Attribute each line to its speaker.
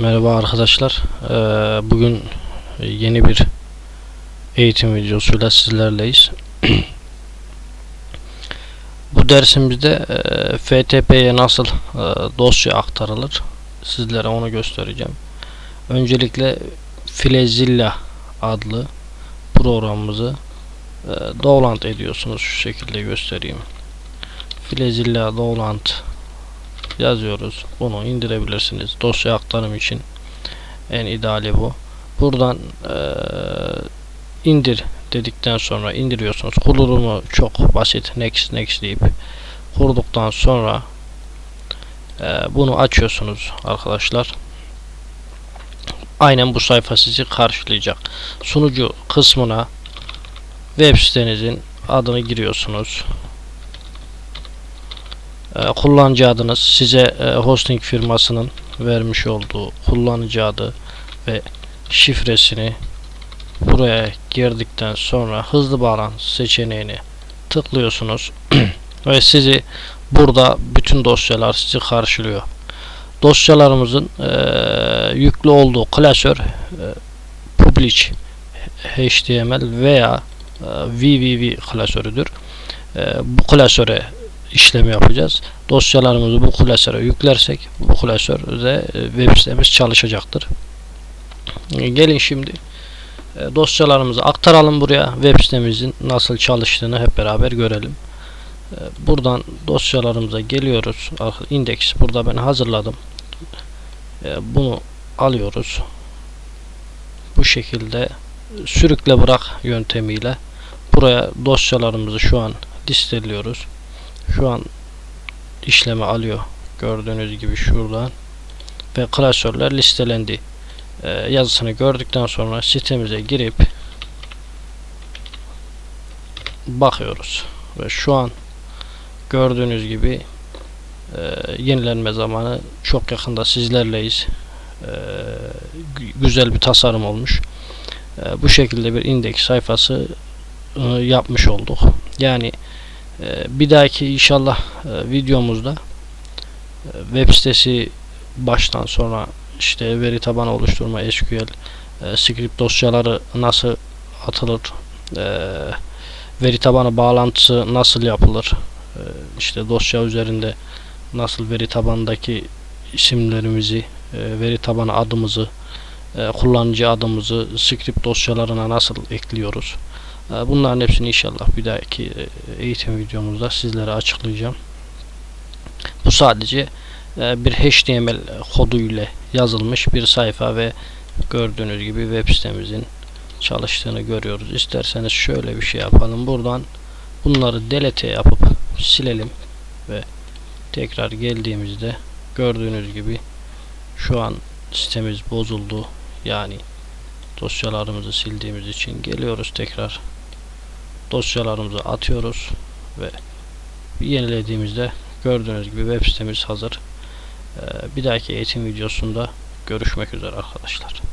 Speaker 1: Merhaba arkadaşlar. Ee, bugün yeni bir eğitim videosuyla sizlerleyiz. Bu dersimizde e, FTP'ye nasıl e, dosya aktarılır sizlere onu göstereceğim. Öncelikle Filezilla adlı programımızı e, download ediyorsunuz. Şu şekilde göstereyim. Filezilla download yazıyoruz. Bunu indirebilirsiniz. Dosya aktarım için en ideali bu. Buradan eee, indir dedikten sonra indiriyorsunuz. Kurulumu çok basit. Next next deyip kurduktan sonra eee, bunu açıyorsunuz arkadaşlar. Aynen bu sayfa sizi karşılayacak. Sunucu kısmına web sitenizin adını giriyorsunuz. E, kullanıcı adınız size e, hosting firmasının vermiş olduğu kullanıcı adı ve şifresini buraya girdikten sonra hızlı bağlantı seçeneğini tıklıyorsunuz ve sizi burada bütün dosyalar sizi karşılıyor. Dosyalarımızın e, yüklü olduğu klasör e, publish HTML veya e, www klasörüdür. E, bu klasöre işlem yapacağız. Dosyalarımızı bu klasöre yüklersek bu klasörde e, web sitemiz çalışacaktır. E, Gelin şimdi e, dosyalarımızı aktaralım buraya. Web sitemizin nasıl çalıştığını hep beraber görelim. Buradan dosyalarımıza geliyoruz. Indeks burada ben hazırladım. Bunu alıyoruz. Bu şekilde sürükle bırak yöntemiyle buraya dosyalarımızı şu an listeliyoruz şu an işlemi alıyor. Gördüğünüz gibi şuradan ve klasörler listelendi. Ee, yazısını gördükten sonra sitemize girip bakıyoruz. Ve şu an gördüğünüz gibi e, yenilenme zamanı çok yakında sizlerleyiz. E, güzel bir tasarım olmuş. E, bu şekilde bir indeks sayfası e, yapmış olduk. Yani bir dahaki inşallah e, videomuzda e, web sitesi baştan sonra işte veri tabanı oluşturma SQL e, script dosyaları nasıl atılır veri tabanı bağlantısı nasıl yapılır işte dosya üzerinde nasıl veri tabanındaki isimlerimizi veri tabanı adımızı kullanıcı adımızı script dosyalarına nasıl ekliyoruz ee, bunların hepsini inşallah bir dahaki e, eğitim videomuzda sizlere açıklayacağım. Bu sadece e, bir HTML kodu ile yazılmış bir sayfa ve gördüğünüz gibi web sitemizin çalıştığını görüyoruz. İsterseniz şöyle bir şey yapalım. Buradan bunları delete yapıp silelim ve tekrar geldiğimizde gördüğünüz gibi şu an sitemiz bozuldu. Yani dosyalarımızı sildiğimiz için geliyoruz tekrar dosyalarımızı atıyoruz ve yenilediğimizde gördüğünüz gibi web sitemiz hazır. Ee, bir dahaki eğitim videosunda görüşmek üzere arkadaşlar.